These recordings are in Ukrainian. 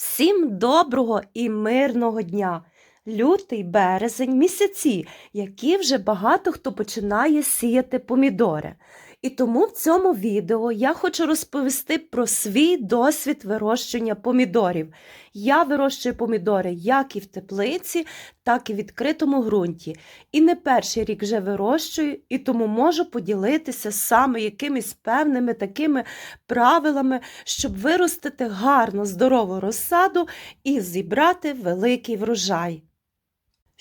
Всім доброго і мирного дня! Лютий, березень місяці, які вже багато хто починає сіяти помідори. І тому в цьому відео я хочу розповісти про свій досвід вирощування помідорів. Я вирощую помідори як і в теплиці, так і в відкритому ґрунті. І не перший рік вже вирощую, і тому можу поділитися саме якимись певними такими правилами, щоб виростити гарну здорову розсаду і зібрати великий врожай.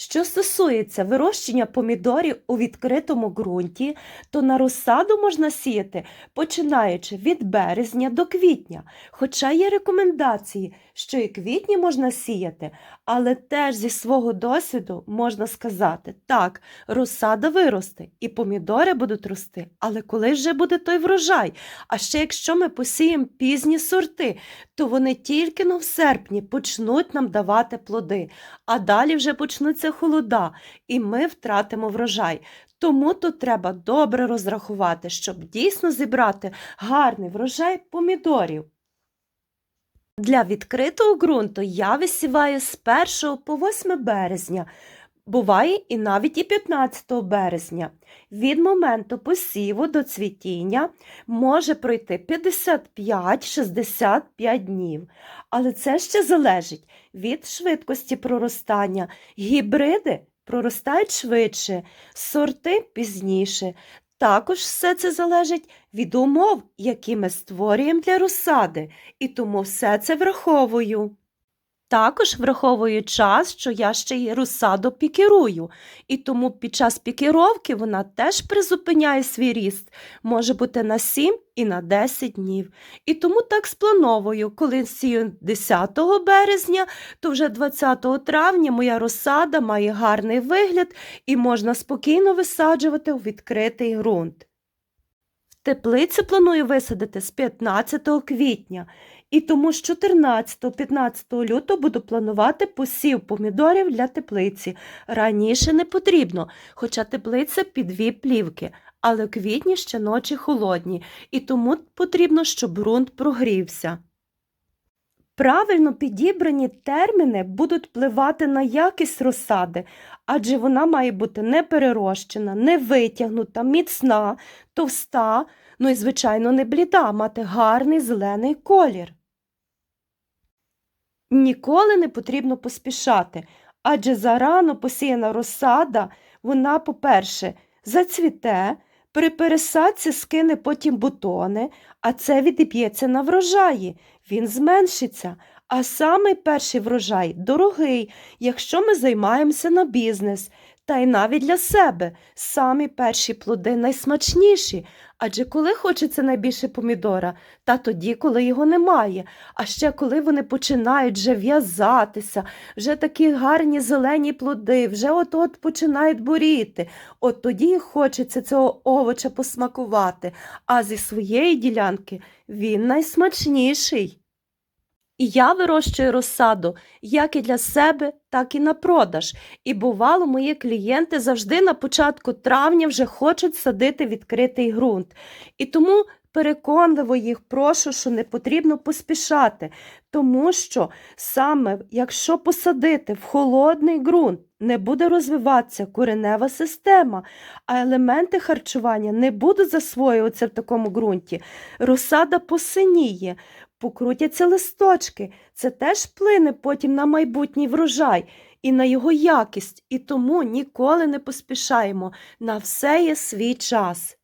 Що стосується вирощення помідорів у відкритому ґрунті, то на розсаду можна сіяти починаючи від березня до квітня. Хоча є рекомендації, що і квітні можна сіяти, але теж зі свого досвіду можна сказати, так, розсада виросте і помідори будуть рости, але коли вже буде той врожай? А ще якщо ми посіємо пізні сорти, то вони тільки но в серпні почнуть нам давати плоди, а далі вже почнуться холода, і ми втратимо врожай. Тому тут треба добре розрахувати, щоб дійсно зібрати гарний врожай помідорів. Для відкритого ґрунту я висіваю з 1 по 8 березня, буває і навіть і 15 березня. Від моменту посіву до цвітіння може пройти 55-65 днів, але це ще залежить від швидкості проростання. Гібриди проростають швидше, сорти пізніше. Також все це залежить від умов, які ми створюємо для розсади, і тому все це враховую. Також враховую час, що я ще й розсаду пікірую, і тому під час пікіровки вона теж призупиняє свій ріст, може бути на 7 і на 10 днів. І тому так сплановую, коли сію 10 березня, то вже 20 травня моя розсада має гарний вигляд і можна спокійно висаджувати у відкритий ґрунт. Теплицю планую висадити з 15 квітня. І тому з 14-15 лютого буду планувати посів помідорів для теплиці. Раніше не потрібно, хоча теплиця під дві плівки, але в квітні ще ночі холодні, і тому потрібно, щоб ґрунт прогрівся. Правильно підібрані терміни будуть впливати на якість розсади, адже вона має бути не перерощена, не витягнута, міцна, товста, ну і, звичайно, не бліда, мати гарний зелений колір. Ніколи не потрібно поспішати, адже зарано посіяна розсада, вона, по-перше, зацвіте, при пересадці скине потім бутони, а це відіб'ється на врожаї, він зменшиться. А самий перший врожай дорогий, якщо ми займаємося на бізнес, та й навіть для себе самі перші плоди найсмачніші, адже коли хочеться найбільше помідора, та тоді, коли його немає. А ще коли вони починають вже в'язатися, вже такі гарні зелені плоди, вже от-от починають боріти. От тоді хочеться цього овоча посмакувати, а зі своєї ділянки він найсмачніший. І я вирощую розсаду як і для себе, так і на продаж. І бувало, мої клієнти завжди на початку травня вже хочуть садити відкритий ґрунт. І тому переконливо їх прошу, що не потрібно поспішати, тому що саме якщо посадити в холодний ґрунт, не буде розвиватися коренева система, а елементи харчування не будуть засвоюватися в такому ґрунті. Розсада посиніє, покрутяться листочки. Це теж вплине потім на майбутній врожай і на його якість, і тому ніколи не поспішаємо. На все є свій час.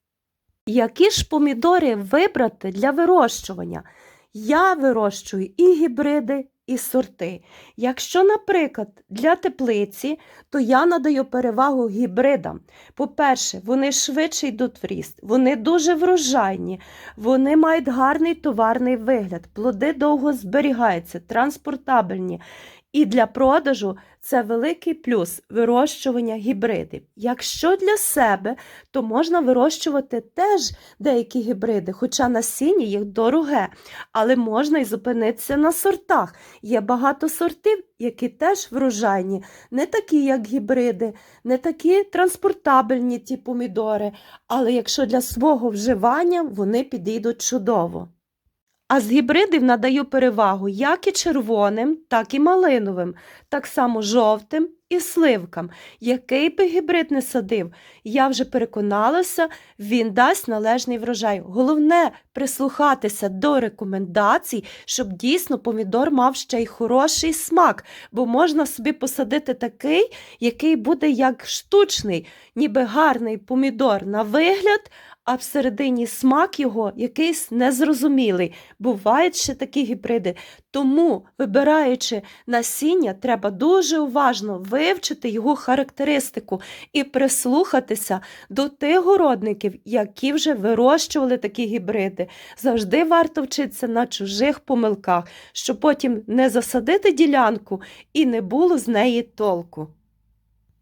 Які ж помідори вибрати для вирощування? Я вирощую і гібриди, і сорти. Якщо, наприклад, для теплиці, то я надаю перевагу гібридам. По-перше, вони швидше йдуть в ріст, вони дуже врожайні, вони мають гарний товарний вигляд, плоди довго зберігаються, транспортабельні. І для продажу це великий плюс вирощування гібридів. Якщо для себе, то можна вирощувати теж деякі гібриди, хоча насіння їх дороге, але можна і зупинитися на сортах. Є багато сортів, які теж врожайні, не такі, як гібриди, не такі транспортабельні ті помідори, але якщо для свого вживання вони підійдуть чудово. А з гібридів надаю перевагу як і червоним, так і малиновим, так само жовтим і сливкам. Який би гібрид не садив, я вже переконалася, він дасть належний врожай. Головне прислухатися до рекомендацій, щоб дійсно помідор мав ще й хороший смак, бо можна собі посадити такий, який буде як штучний, ніби гарний помідор на вигляд, а всередині смак його якийсь незрозумілий. Бувають ще такі гібриди. Тому, вибираючи насіння, треба дуже уважно вивчити його характеристику і прислухатися до тих городників, які вже вирощували такі гібриди. Завжди варто вчитися на чужих помилках, щоб потім не засадити ділянку і не було з неї толку.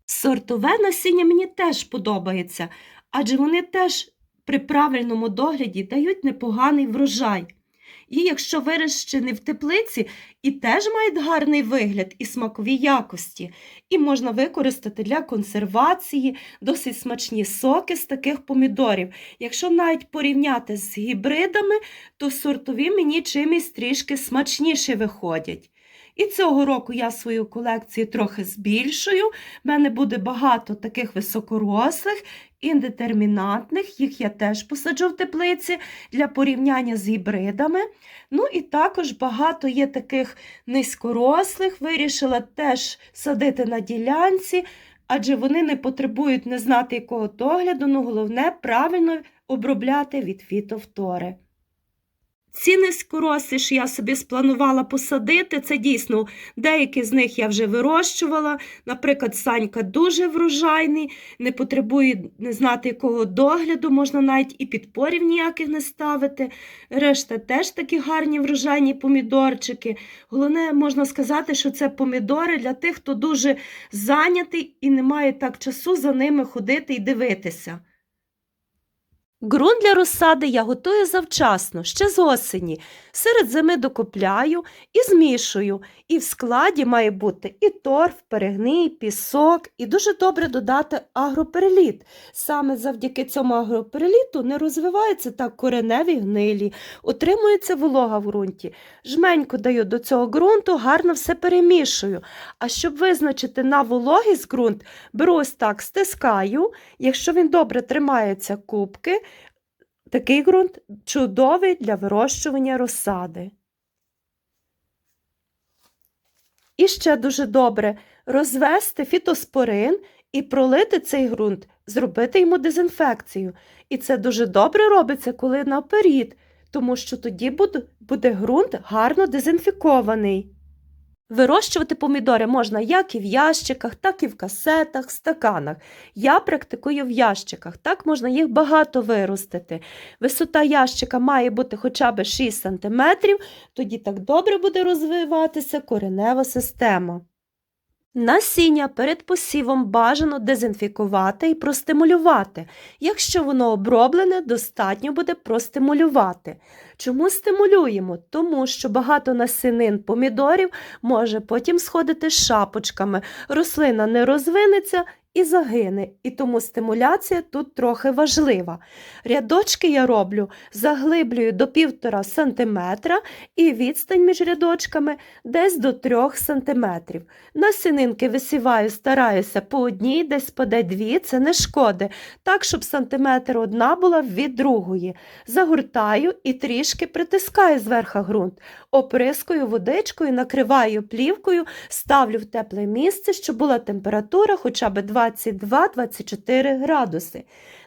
Сортове насіння мені теж подобається, адже вони теж при правильному догляді дають непоганий врожай. І якщо вирощені в теплиці, і теж мають гарний вигляд і смакові якості, і можна використати для консервації досить смачні соки з таких помідорів. Якщо навіть порівняти з гібридами, то сортові мені чимось трішки смачніше виходять. І цього року я свою колекцію трохи збільшую. В мене буде багато таких високорослих, індетермінатних, їх я теж посаджу в теплиці для порівняння з гібридами. Ну і також багато є таких низькорослих, вирішила теж садити на ділянці, адже вони не потребують не знати якого догляду, ну головне правильно обробляти від фітовтори. Ці низькорослі ж я собі спланувала посадити. Це дійсно деякі з них я вже вирощувала. Наприклад, санька дуже врожайний, не потребує не знати якого догляду, можна навіть і підпорів ніяких не ставити. Решта теж такі гарні врожайні помідорчики. Головне, можна сказати, що це помідори для тих, хто дуже зайнятий і не має так часу за ними ходити і дивитися. Ґрунт для розсади я готую завчасно, ще з осені. Серед зими докопляю і змішую. І в складі має бути і торф, перегній, пісок, і дуже добре додати агропереліт. Саме завдяки цьому агропереліту не розвиваються так кореневі гнилі, утримується волога в ґрунті. Жменьку даю до цього ґрунту, гарно все перемішую. А щоб визначити на вологість ґрунт, беру ось так, стискаю. Якщо він добре тримається кубки, такий ґрунт чудовий для вирощування розсади. І ще дуже добре розвести фітоспорин і пролити цей ґрунт, зробити йому дезінфекцію. І це дуже добре робиться, коли наперед, тому що тоді буде, ґрунт гарно дезінфікований. Вирощувати помідори можна як і в ящиках, так і в касетах, стаканах. Я практикую в ящиках, так можна їх багато виростити. Висота ящика має бути хоча б 6 см, тоді так добре буде розвиватися коренева система. Насіння перед посівом бажано дезінфікувати і простимулювати. Якщо воно оброблене, достатньо буде простимулювати. Чому стимулюємо? Тому що багато насінин помідорів може потім сходити шапочками, рослина не розвинеться і загине, і тому стимуляція тут трохи важлива. Рядочки я роблю, заглиблюю до 1,5 см і відстань між рядочками десь до 3 см. Насінинки висіваю, стараюся по одній, десь по дві, це не шкоди, так, щоб сантиметр одна була від другої. Загортаю і трішки притискаю зверху ґрунт, оприскую водичкою, накриваю плівкою, ставлю в тепле місце, щоб була температура хоча б 22-24 градуси.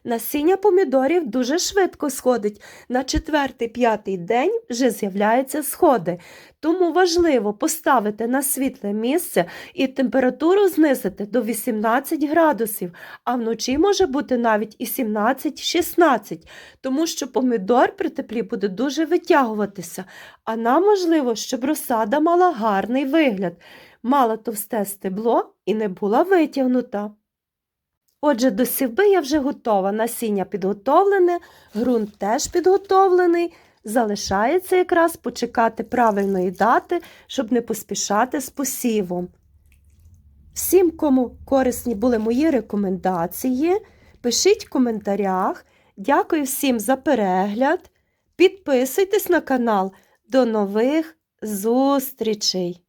Насіння помідорів дуже швидко сходить. На четвертий-п'ятий день вже з'являються сходи. Тому важливо поставити на світле місце і температуру знизити до 18 градусів, а вночі може бути навіть і 17-16, тому що помідор при теплі буде дуже витягуватися, а нам важливо, щоб розсада мала гарний вигляд, мала товсте стебло і не була витягнута. Отже, до сівби я вже готова, насіння підготовлене, ґрунт теж підготовлений. Залишається якраз почекати правильної дати, щоб не поспішати з посівом. Всім, кому корисні були мої рекомендації, пишіть в коментарях. Дякую всім за перегляд. Підписуйтесь на канал, До нових зустрічей!